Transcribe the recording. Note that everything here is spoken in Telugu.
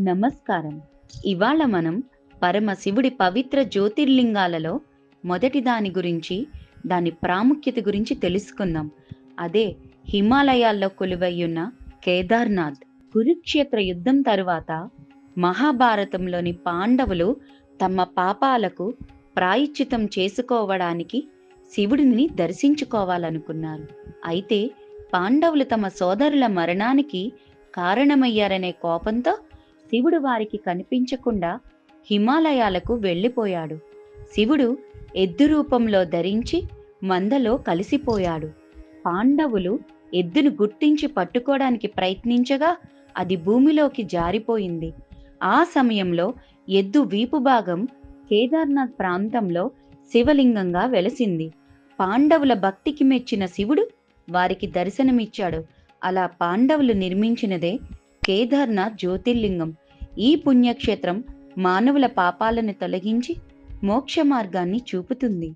నమస్కారం. ఇవాళ మనం పరమశివుడి పవిత్ర జ్యోతిర్లింగాలలో మొదటి దాని గురించి దాని ప్రాముఖ్యత గురించి తెలుసుకుందాం. అదే హిమాలయాల్లో కొలువయ్యున్న కేదార్నాథ్. కురుక్షేత్ర యుద్ధం తరువాత మహాభారతంలోని పాండవులు తమ పాపాలకు ప్రాయశ్చితం చేసుకోవడానికి శివుడిని దర్శించుకోవాలనుకున్నారు. అయితే పాండవులు తమ సోదరుల మరణానికి కారణమయ్యారనే కోపంతో శివుడు వారికి కనిపించకుండా హిమాలయాలకు వెళ్ళిపోయాడు. శివుడు ఎద్దు రూపంలో ధరించి మందలో కలిసిపోయాడు. పాండవులు ఎద్దును గుర్తించి పట్టుకోవడానికి ప్రయత్నించగా అది భూమిలోకి జారిపోయింది. ఆ సమయంలో ఎద్దు వీపు భాగం కేదార్నాథ్ ప్రాంతంలో శివలింగంగా వెలసింది. పాండవుల భక్తికి మెచ్చిన శివుడు వారికి దర్శనమిచ్చాడు. అలా పాండవులు నిర్మించినదే కేదార్నాథ్ జ్యోతిర్లింగం. ఈ పుణ్యక్షేత్రం మానవుల పాపాలను తొలగించి మోక్ష మార్గాన్ని చూపుతుంది.